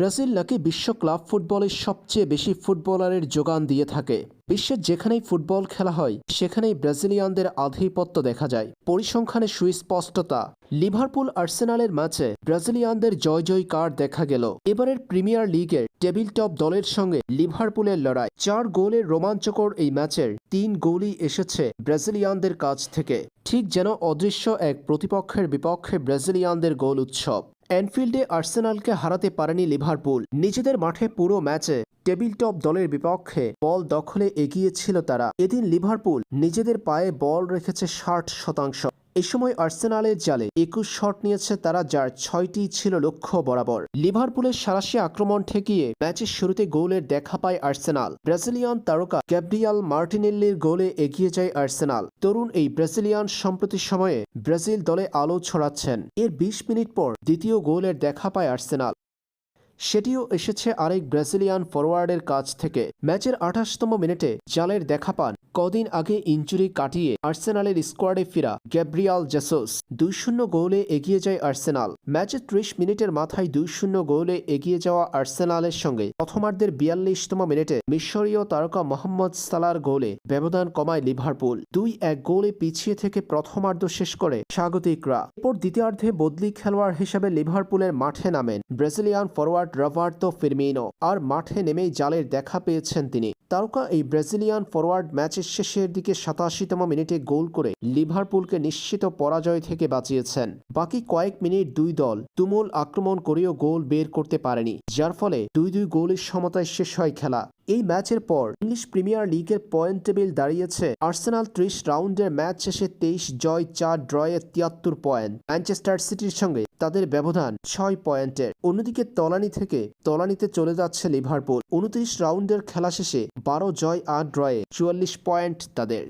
Brazil নাকি বিশ্ব club ফুটবলের সবচেয়ে বেশি ফুটবলারের যোগান দিয়ে থাকে। বিশ্বের যেখানেই ফুটবল খেলা হয়, সেখানেই ব্রাজিলিয়ানদের আধিপত্য দেখা যায়। পরিসংখ্যানে সুস্পষ্টতা, লিভারপুল আর্সেনালের ম্যাচে ব্রাজিলিয়ানদের জয় কার্ড দেখা গেল। এবারের প্রিমিয়ার লিগের টেবিল টপ দলের সঙ্গে লিভারপুলের লড়াই। চার গোলের রোমাঞ্চকর এই ম্যাচের তিন গোলই এসেছে ব্রাজিলিয়ানদের কাছ থেকে। ঠিক যেন অদৃশ্য এক প্রতিপক্ষের বিপক্ষে ব্রাজিলিয়ানদের গোল উৎসব। অ্যানফিল্ডে আর্সেনালকে হারাতে পারেনি লিভারপুল। নিজেদের মাঠে পুরো ম্যাচে টেবিল টপ দলের বিপক্ষে বল দখলে এগিয়েছিল তারা। এদিন লিভারপুল নিজেদের পায়ে বল রেখেছে ষাট শতাংশ। এ সময় আর্সেনালের জালে একুশ শট নিয়েছে তারা, যার ছয়টি ছিল লক্ষ্য বরাবর। লিভারপুলের সারাশি আক্রমণ ঠেকিয়ে ম্যাচের শুরুতে গোলের দেখা পায় আর্সেনাল। ব্রাজিলিয়ান তারকা গ্যাব্রিয়াল মার্টিনেল্লির গোলে এগিয়ে যায় আর্সেনাল। তরুণ এই ব্রাজিলিয়ান সম্প্রতি সময়ে ব্রাজিল দলে আলো ছড়াচ্ছেন। এর বিশ মিনিট পর দ্বিতীয় গোলের দেখা পায় আর্সেনাল। সেটিও এসেছে আরেক ব্রাজিলিয়ান ফরওয়ার্ডের কাছ থেকে। ম্যাচের আঠাশতম মিনিটে জালের দেখা পান। কদিন আগে ইঞ্জুরি কাটিয়ে আর্সেনালের স্কোয়াডে ফেরা গ্যাব্রিয়াল জেসোস। দুই শূন্য গোলে এগিয়ে যায় আর্সেনাল। ম্যাচের ত্রিশ মিনিটের মাথায় দুই শূন্য গোলে এগিয়ে যাওয়া আর্সেনালের সঙ্গে। প্রথমার্ধের বিয়াল্লিশতম মিনিটে মিশরীয় তারকা মোহাম্মদ সালার গোলে ব্যবধান কমায় লিভারপুল। দুই এক গোলে পিছিয়ে থেকে প্রথমার্ধ শেষ করে স্বাগতিকরা। এরপর দ্বিতীয়ার্ধে বদলি খেলোয়াড় হিসেবে লিভারপুলের মাঠে নামেন। Brazilian forward Roberto Firmino. আর মাঠে নেমেই জালের দেখা পেয়েছেন তিনি। তারকা এই ব্রাজিলিয়ান ফরোয়ার্ড ম্যাচের শেষের দিকে সাতাশিতম মিনিটে গোল করে লিভারপুলকে নিশ্চিত পরাজয় থেকে বাঁচিয়েছেন। বাকি কয়েক মিনিট দুই দল তুমুল আক্রমণ করেও গোল বের করতে পারেনি, যার ফলে দুই দুই গোলের সমতায় শেষ হয় খেলা। এই ম্যাচের পর ইংলিশ প্রিমিয়ার লিগের পয়েন্ট টেবিল দাঁড়িয়েছে আর্সেনাল ত্রিশ রাউন্ডের ম্যাচ শেষে তেইশ জয়, চার ড্রয়ে তিয়াত্তর পয়েন্ট। ম্যানচেস্টার সিটির সঙ্গে তাদের ব্যবধান ছয় পয়েন্টের। অন্যদিকে তলানি থেকে তলানিতে চলে যাচ্ছে লিভারপুল। উনত্রিশ রাউন্ডের খেলা শেষে বারো জয় আর ড্রয়ে চুয়াল্লিশ পয়েন্ট তাদের।